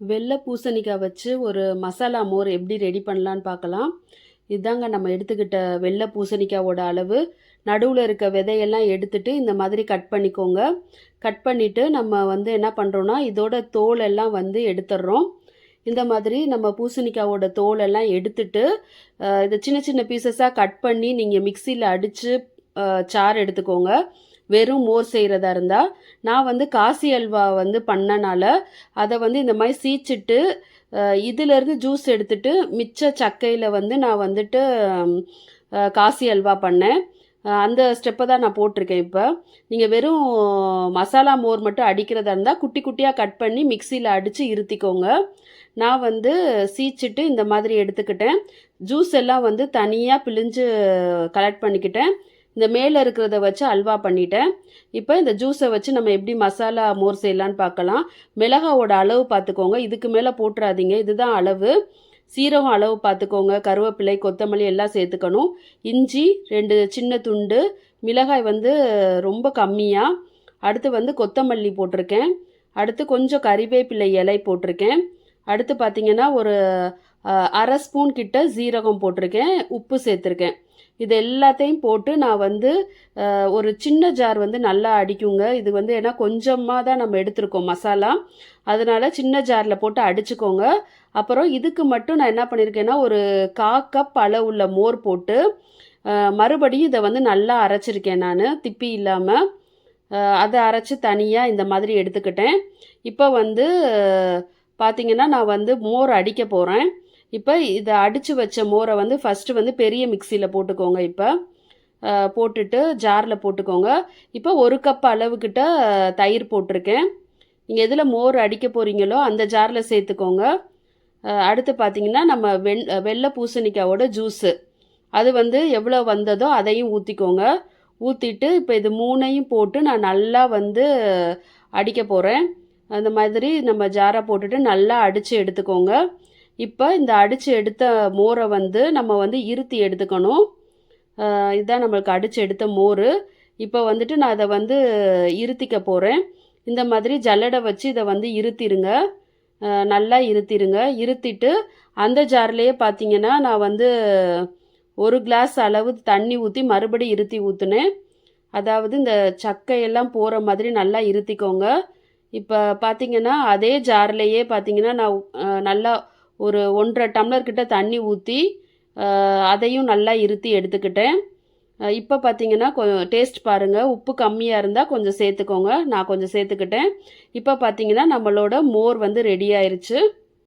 வெள்ளை பூசணிக்காய் வச்சு ஒரு மசாலா மோர் எப்படி ரெடி பண்ணலான்னு பார்க்கலாம். இதாங்க நம்ம எடுத்துக்கிட்ட வெள்ளை பூசணிக்காவோட அளவு. நடுவில் இருக்க விதையெல்லாம் எடுத்துட்டு இந்த மாதிரி கட் பண்ணிக்கோங்க. கட் பண்ணிவிட்டு நம்ம வந்து என்ன பண்ணுறோன்னா இதோட தோல் எல்லாம் வந்து எடுத்துடுறோம். இந்த மாதிரி நம்ம பூசணிக்காவோட தோல் எல்லாம் எடுத்துட்டு இதை சின்ன சின்ன பீசஸாக கட் பண்ணி நீங்கள் மிக்சியில் அடித்து சாறு எடுத்துக்கோங்க. வெறும் மோர் செய்கிறதா இருந்தால் நான் வந்து காசி அல்வா வந்து பண்ணனால அதை வந்து இந்த மாதிரி சீச்சிட்டு இதுலேருந்து இதிலேருந்து ஜூஸ் எடுத்துட்டு மிச்ச சக்கையில் வந்து நான் வந்துட்டு காசி அல்வா பண்ணேன். அந்த ஸ்டெப்பை தான் நான் போட்டிருக்கேன் இப்போ. நீங்கள் வெறும் மசாலா மோர் மட்டும் அடிக்கிறதா இருந்தால் குட்டி குட்டியாக கட் பண்ணி மிக்சியில் அடித்து இருத்திக்கோங்க. நான் வந்து சீச்சிட்டு இந்த மாதிரி எடுத்துக்கிட்டேன். ஜூஸ் எல்லாம் வந்து தனியாக பிழிஞ்சு கலெக்ட் பண்ணிக்கிட்டேன். இந்த மேலே இருக்கிறத வச்சு அல்வா பண்ணிட்டேன். இப்போ இந்த ஜூஸை வச்சு நம்ம எப்படி மசாலா மோர் செய்யலான்னு பார்க்கலாம். மிளகாவோட அளவு பார்த்துக்கோங்க. இதுக்கு மேலே போட்டுறாதீங்க. இதுதான் அளவு. சீரகம் அளவு பார்த்துக்கோங்க. கருவேப்பிலை கொத்தமல்லி எல்லாம் சேர்த்துக்கணும். இஞ்சி ரெண்டு சின்ன துண்டு. மிளகாய் வந்து ரொம்ப கம்மியாக அடுத்து வந்து கொத்தமல்லி போட்டிருக்கேன். அடுத்து கொஞ்சம் கறிவேப்பிலை இலை போட்டிருக்கேன். அடுத்து பார்த்தீங்கன்னா ஒரு அரை ஸ்பூன் கிட்ட சீரகம் போட்டிருக்கேன் உப்பு சேர்த்துருக்கேன். இது எல்லாத்தையும் போட்டு நான் வந்து ஒரு சின்ன ஜார் வந்து நல்லா அடிக்குங்க. இது வந்து ஏன்னா கொஞ்சமாக தான் நம்ம எடுத்திருக்கோம் மசாலா. அதனால் சின்ன ஜாரில் போட்டு அடிச்சுக்கோங்க. அப்புறம் இதுக்கு மட்டும் நான் என்ன பண்ணியிருக்கேன்னா ஒரு கா கப் அளவுள்ள மோர் போட்டு மறுபடியும் இதை வந்து நல்லா அரைச்சிருக்கேன் நான் திப்பி இல்லாமல் அதை அரைச்சி தனியாக இந்த மாதிரி எடுத்துக்கிட்டேன். இப்போ வந்து பார்த்தீங்கன்னா நான் வந்து மோர் அடிக்க போகிறேன் இப்போ இதை அடித்து வச்ச மோரை வந்து ஃபஸ்ட்டு வந்து பெரிய மிக்சியில் போட்டுக்கோங்க இப்போ. போட்டுட்டு ஜாரில் போட்டுக்கோங்க. இப்போ ஒரு கப் அளவுக்கிட்ட தயிர் போட்டிருக்கேன். நீங்கள் எதில் மோர் அடிக்க போகிறீங்களோ அந்த ஜாரில் சேர்த்துக்கோங்க. அடுத்து பார்த்தீங்கன்னா நம்ம வெண் வெள்ளை பூசணிக்காவோட ஜூஸு. அது வந்து எவ்வளோ வந்ததோ அதையும் ஊற்றிக்கோங்க ஊற்றிட்டு இப்போ இது மூணையும் போட்டு நான் நல்லா வந்து அடிக்க போகிறேன் அந்த மாதிரி நம்ம ஜாரை போட்டுட்டு நல்லா அடித்து எடுத்துக்கோங்க. இப்போ இந்த அடித்து எடுத்த மோரை வந்து நம்ம வந்து இருத்தி எடுத்துக்கணும். இதுதான் நம்மளுக்கு அடித்து எடுத்த மோர். இப்போ வந்துட்டு நான் அதை வந்து இருத்திக்க போகிறேன் இந்த மாதிரி ஜல்லடை வச்சு இதை வந்து இருத்திருங்க. நல்லா இருத்திருங்க. இருத்திட்டு அந்த ஜார்லேயே பார்த்தீங்கன்னா நான் வந்து ஒரு கிளாஸ் அளவு தண்ணி ஊற்றி மறுபடியும் இருத்தி ஊற்றுனேன் அதாவது இந்த சக்கையெல்லாம் போகிற மாதிரி நல்லா இருத்திக்கோங்க. இப்போ பார்த்தீங்கன்னா அதே ஜார்லேயே பார்த்தீங்கன்னா நான் நல்லா ஒரு ஒன்றரை டம்ளர் கிட்ட தண்ணி ஊற்றி அதையும் நல்லா இருத்தி எடுத்துக்கிட்டேன். இப்போ பார்த்தீங்கன்னா கொஞ்சம் டேஸ்ட் பாருங்கள் உப்பு கம்மியாக இருந்தால் கொஞ்சம் சேர்த்துக்கோங்க. நான் கொஞ்சம் சேர்த்துக்கிட்டேன். இப்போ பார்த்தீங்கன்னா நம்மளோட மோர் வந்து ரெடி ஆயிடுச்சு